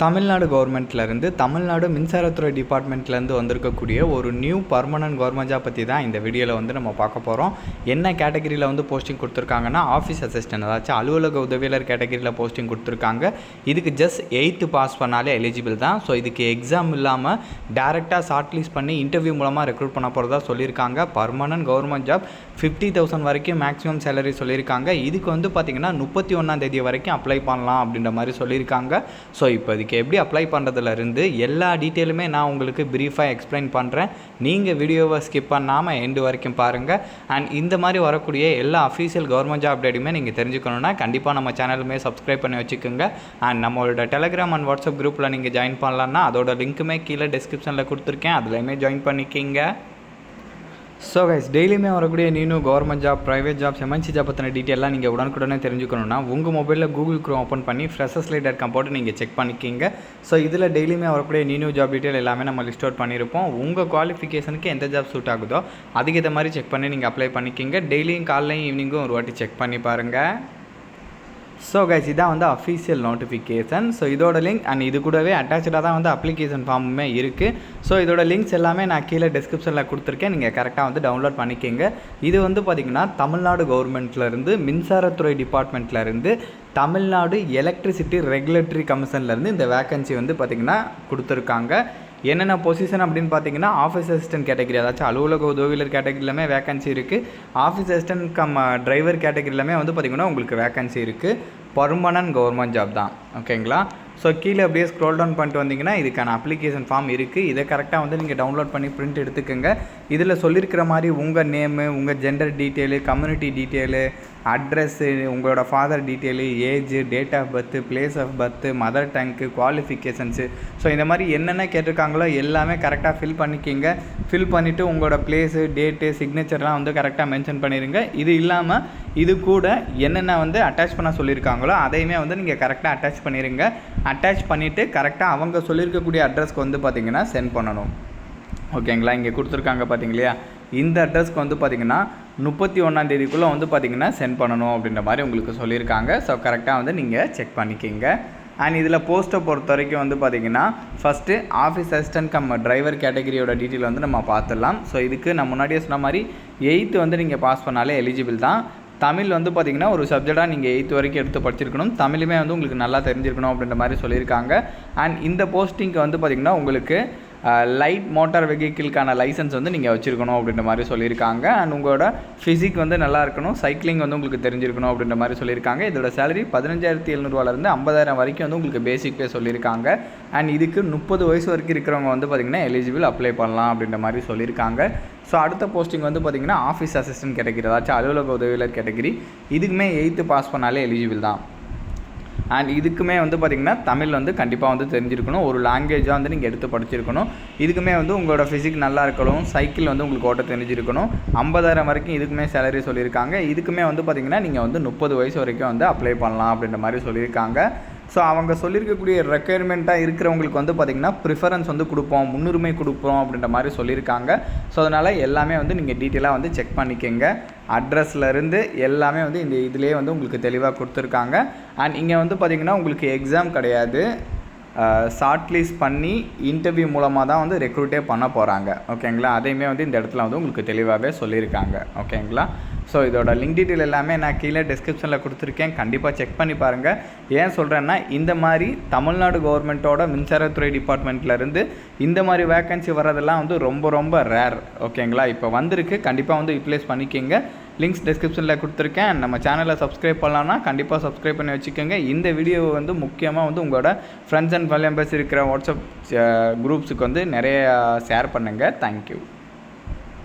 தமிழ்நாடு கவர்மெண்ட்லேருந்து தமிழ்நாடு மின்சாரத்துறை டிபார்ட்மெண்ட்லேருந்து வந்திருக்கக்கூடிய ஒரு நியூ பர்மனன்ட் கவர்மெண்ட் ஜாப் பற்றி தான் இந்த வீடியோவில் வந்து நம்ம பார்க்க போகிறோம் என்ன கேட்டகரியில் வந்து போஸ்டிங் கொடுத்துருக்காங்கன்னா ஆஃபீஸ் அசிஸ்டன்ட் அதாச்சும் அலுவலக உதவியாளர் கேட்டகரியில் போஸ்டிங் கொடுத்துருக்காங்க. இதுக்கு ஜஸ்ட் எயித்து பாஸ் பண்ணாலே எலிஜிபிள் தான். ஸோ இதுக்கு எக்ஸாம் இல்லாமல் டேரெக்டாக ஷார்ட் லிஸ்ட் பண்ணி இன்டர்வியூ மூலமாக ரெக்ரூட் பண்ண போகிறதா சொல்லியிருக்காங்க. Permanent government job fifty thousand வரைக்கும் மேக்ஸிமம் சேலரி சொல்லியிருக்காங்க. இதுக்கு வந்து பார்த்திங்கன்னா முப்பத்தி ஒன்றாம் தேதி வரைக்கும் அப்ளை பண்ணலாம் அப்படின்ற மாதிரி சொல்லியிருக்காங்க. ஸோ இப்போ இதுக்கு எப்படி அப்ளை பண்ணுறதுலேருந்து எல்லா டீட்டெயிலுமே நான் உங்களுக்கு ப்ரீஃபாக எக்ஸ்பிளைன் பண்ணுறேன் நீங்கள் வீடியோவை ஸ்கிப் பண்ணாமல் எண்டு வரைக்கும் பாருங்கள் அண்ட் இந்த மாதிரி வரக்கூடிய எல்லா அஃபீஷியல் கவர்மெண்ட் ஜாப் அப்டேட்டுமே நீங்கள் தெரிஞ்சுக்கணுன்னா கண்டிப்பாக நம்ம சேனலுமே சப்ஸ்கிரைப் பண்ணி வச்சுக்கோங்க. அண்ட் நம்மளோட டெலகிராம் அண்ட் வாட்ஸ்அப் குரூப்பில் நீங்கள் ஜாயின் பண்ணலான்னா அதோட லிங்க்குமே கீழே டிஸ்கிரிப்ஷனில் கொடுத்துருக்கேன். அதுலேயுமே ஜாயின் பண்ணிக்கிங்க. ஸோ கைஸ் டெய்லியுமே வரக்கூடிய new government job private jobs MNC job பற்றின டீட்டெயிலாம் நீங்கள் உடனுக்குடனே தெரிஞ்சுக்கணுன்னா உங்கள் மொபைலில் கூகுள் க்ரோம் ஓப்பன் பண்ணி ஃப்ரெஷஸ் லைட் கம் போட்டு நீங்கள் செக் பண்ணிக்கிங்க. ஸோ இதில் டெய்லியுமே வரக்கூடிய நியூ ஜாப் டீட்டெயில் எல்லாமே நம்ம லிஸ்ட் அவுட் பண்ணியிருப்போம் உங்கள் குவாலிஃபிகேஷனுக்கு எந்த ஜாப் சூட் ஆகுதோ அதுக்கேற்ற மாதிரி செக் பண்ணி நீங்கள் அப்ளை பண்ணிக்கிங்க. டெய்லியும் காலைலையும் ஈவினிங்கும் ஒரு வாட்டி செக் பண்ணி பாருங்கள் ஸோ கைஸ் இதான் வந்து அஃபீஷியல் நோட்டிஃபிகேஷன் ஸோ இதோட லிங்க் அண்ட் இது கூடவே அட்டாச்சாக தான் வந்து அப்ளிகேஷன் ஃபார்முமே இருக்குது ஸோ இதோட லிங்க்ஸ் எல்லாமே நான் கீழே டிஸ்கிரிப்ஷனில் கொடுத்துருக்கேன். நீங்கள் கரெக்டாக வந்து டவுன்லோட் பண்ணிக்கோங்க. இது வந்து பார்த்திங்கன்னா தமிழ்நாடு கவர்மெண்ட்லேருந்து மின்சாரத்துறை டிபார்ட்மெண்ட்லேருந்து தமிழ்நாடு எலக்ட்ரிசிட்டி ரெகுலேட்டரி கமிஷன்லேருந்து இந்த வேக்கன்சி வந்து பார்த்திங்கன்னா கொடுத்துருக்காங்க. என்னென்ன பொசிஷன் அப்படின்னு பார்த்தீங்கன்னா ஆஃபீஸ் அசிஸ்டன்ட் கேட்டகரி அதாச்சும் அலுவலக உதவியலர் கேட்டகரியிலுமே வேகன்சி இருக்குது ஆஃபீஸ் அசிஸ்டன்ட் கம் டிரைவர் கேட்டகரியிலுமே வந்து பார்த்திங்கன்னா உங்களுக்கு வேகன்சி இருக்குது பர்மனன்ட் கவர்மெண்ட் ஜாப் தான். ஓகேங்களா ஸோ கீழே அப்படியே ஸ்க்ரோல் டவுன் பண்ணிட்டு வந்தீங்கன்னா இதுக்கான அப்ளிகேஷன் ஃபார்ம் இருக்குது இதை கரெக்டாக வந்து நீங்கள் டவுன்லோட் பண்ணி பிரிண்ட் எடுத்துக்கோங்க. இதில் சொல்லியிருக்கிற மாதிரி உங்கள் நேமு உங்கள் gender detail community detail address உங்களோட father detail age date of birth place of birth mother tongue qualifications so இந்த மாதிரி என்னென்ன கேட்டிருக்காங்களோ எல்லாமே கரெக்டாக ஃபில் பண்ணிக்கிங்க. ஃபில் பண்ணிவிட்டு உங்களோட பிளேஸு டேட்டு சிக்னேச்சர்லாம் வந்து கரெக்டாக மென்ஷன் பண்ணிடுங்க இது இல்லாமல் இது கூட என்னென்ன வந்து அட்டாச் பண்ண சொல்லியிருக்காங்களோ அதையுமே வந்து நீங்கள் கரெக்டாக அட்டாச் பண்ணிடுங்க அட்டாச் பண்ணிவிட்டு கரெக்டாக அவங்க சொல்லியிருக்கக்கூடிய அட்ரஸ்க்கு வந்து பார்த்திங்கன்னா சென்ட் பண்ணணும். ஓகேங்களா இங்கே கொடுத்துருக்காங்க பார்த்தீங்க இல்லையா இந்த அட்ரஸ்க்கு வந்து பார்த்திங்கன்னா முப்பத்தி ஒன்றாந்தேதிக்குள்ளே வந்து பார்த்திங்கன்னா சென்ட் பண்ணணும் அப்படின்ற மாதிரி உங்களுக்கு சொல்லியிருக்காங்க. ஸோ கரெக்டாக வந்து நீங்கள் செக் பண்ணிக்கிங்க. அண்ட் இதில் போஸ்ட்டை பொறுத்த வரைக்கும் வந்து பார்த்திங்கன்னா first office assistant cum driver கேட்டகரியோட detail வந்து நம்ம பார்த்துடலாம். ஸோ இதுக்கு நான் முன்னாடியே சொன்ன மாதிரி எயித்து வந்து நீங்கள் பாஸ் பண்ணாலே எலிஜிபிள் தான். தமிழ் வந்து பார்த்திங்கன்னா ஒரு சப்ஜெக்டாக நீங்கள் எயித்து வரைக்கும் எடுத்து படிச்சிருக்கணும். தமிழுமே வந்து உங்களுக்கு நல்லா தெரிஞ்சிருக்கணும் அப்படின்ற மாதிரி சொல்லியிருக்காங்க. அண்ட் இந்த போஸ்டிங்க்கு வந்து பார்த்திங்கன்னா உங்களுக்கு லைட் மோட்டார் வெஹிக்கிள்க்கான லைசன்ஸ் வந்து நீங்கள் வச்சுருக்கணும் அப்படின்ற மாதிரி சொல்லியிருக்காங்க. அண்ட் உங்களோட ஃபிசிக் வந்து நல்லா இருக்கணும். சைக்கிளிங் வந்து உங்களுக்கு தெரிஞ்சிருக்கணும் அப்படின்ற மாதிரி சொல்லியிருக்காங்க. இதோட சேலரி பதினஞ்சாயிரத்தி எழுநூறுவாலேருந்து ஐம்பதாயிரம் வரைக்கும் வந்து உங்களுக்கு பேசிக் பே சொல்லியிருக்காங்க. அண்ட் இதுக்கு முப்பது வயசு வரைக்கும் இருக்கிறவங்க வந்து பார்த்திங்கன்னா எலிஜிபிள் அப்ளை பண்ணலாம் அப்படின்ற மாதிரி சொல்லியிருக்காங்க. ஸோ அடுத்த போஸ்டிங் வந்து பார்த்திங்கன்னா ஆஃபீஸ் அசிஸ்டன்ட் கேட்டகிரி அலுவலக உதவியாளர் கேட்டகிரி இதுக்குமே எயித்து பாஸ் பண்ணாலே எலிஜிபிள் தான். அண்ட் இதுக்குமே வந்து பார்த்திங்கன்னா தமிழ் வந்து கண்டிப்பாக வந்து தெரிஞ்சிருக்கணும். ஒரு லாங்குவேஜாக வந்து நீங்கள் எடுத்து படிச்சிருக்கணும். இதுக்குமே வந்து உங்களோட ஃபிசிக் நல்லா இருக்கணும். சைக்கிள் வந்து உங்களுக்கு ஓட்ட தெரிஞ்சிருக்கணும். ஐம்பதாயிரம் வரைக்கும் இதுக்குமே சேலரி சொல்லியிருக்காங்க. இதுக்குமே வந்து பார்த்திங்கன்னா நீங்கள் வந்து முப்பது வயசு வரைக்கும் வந்து அப்ளை பண்ணலாம் அப்படின்ற மாதிரி சொல்லியிருக்காங்க. ஸோ அவங்க சொல்லியிருக்கக்கூடிய ரெக்குயர்மெண்ட்டாக இருக்கிறவங்களுக்கு வந்து பார்த்திங்கன்னா ப்ரிஃபரன்ஸ் வந்து கொடுப்போம் முன்னுரிமை கொடுப்போம் அப்படின்ற மாதிரி சொல்லியிருக்காங்க. ஸோ அதனால் எல்லாமே வந்து நீங்கள் டீட்டெயிலாக வந்து செக் பண்ணிக்கோங்க. அட்ரஸ்லேருந்து எல்லாமே வந்து இந்த இதிலே வந்து உங்களுக்கு தெளிவாக கொடுத்துருக்காங்க. அண்ட் இங்கே வந்து பார்த்திங்கன்னா உங்களுக்கு எக்ஸாம் கிடையாது. ஷார்ட் லிஸ்ட் பண்ணி இன்டர்வியூ மூலமாக தான் வந்து ரெக்ரூட்டே பண்ண போகிறாங்க ஓகேங்களா அதையுமே வந்து இந்த இடத்துல வந்து உங்களுக்கு தெளிவாகவே சொல்லியிருக்காங்க. ஓகேங்களா ஸோ இதோட லிங்க் டீட்டெயில் எல்லாமே நான் கீழே டிஸ்கிரிப்ஷனில் கொடுத்துருக்கேன். கண்டிப்பாக செக் பண்ணி பாருங்கள் ஏன் சொல்கிறேன்னா இந்த மாதிரி தமிழ்நாடு கவர்மெண்ட்டோட மின்சாரத்துறை டிபார்ட்மெண்ட்லேருந்து இந்த மாதிரி வேக்கன்சி வர்றதெல்லாம் வந்து ரொம்ப ரொம்ப ரேர் ஓகேங்களா இப்போ வந்திருக்கு. கண்டிப்பாக வந்து யூட்டிலைஸ் பண்ணிக்கிங்க. லிங்க்ஸ் டிஸ்கிரிப்ஷனில் கொடுத்துருக்கேன். நம்ம சேனலை சப்ஸ்கிரைப் பண்ணலான்னா கண்டிப்பாக சப்ஸ்கிரைப் பண்ணி வச்சுக்கோங்க. இந்த வீடியோவை வந்து முக்கியமாக வந்து உங்களோட ஃப்ரெண்ட்ஸ் அண்ட் ஃபேமிலி மெம்பர்ஸ் இருக்கிற வாட்ஸ்அப் குரூப்ஸுக்கு வந்து நிறைய ஷேர் பண்ணுங்கள் தேங்க்யூ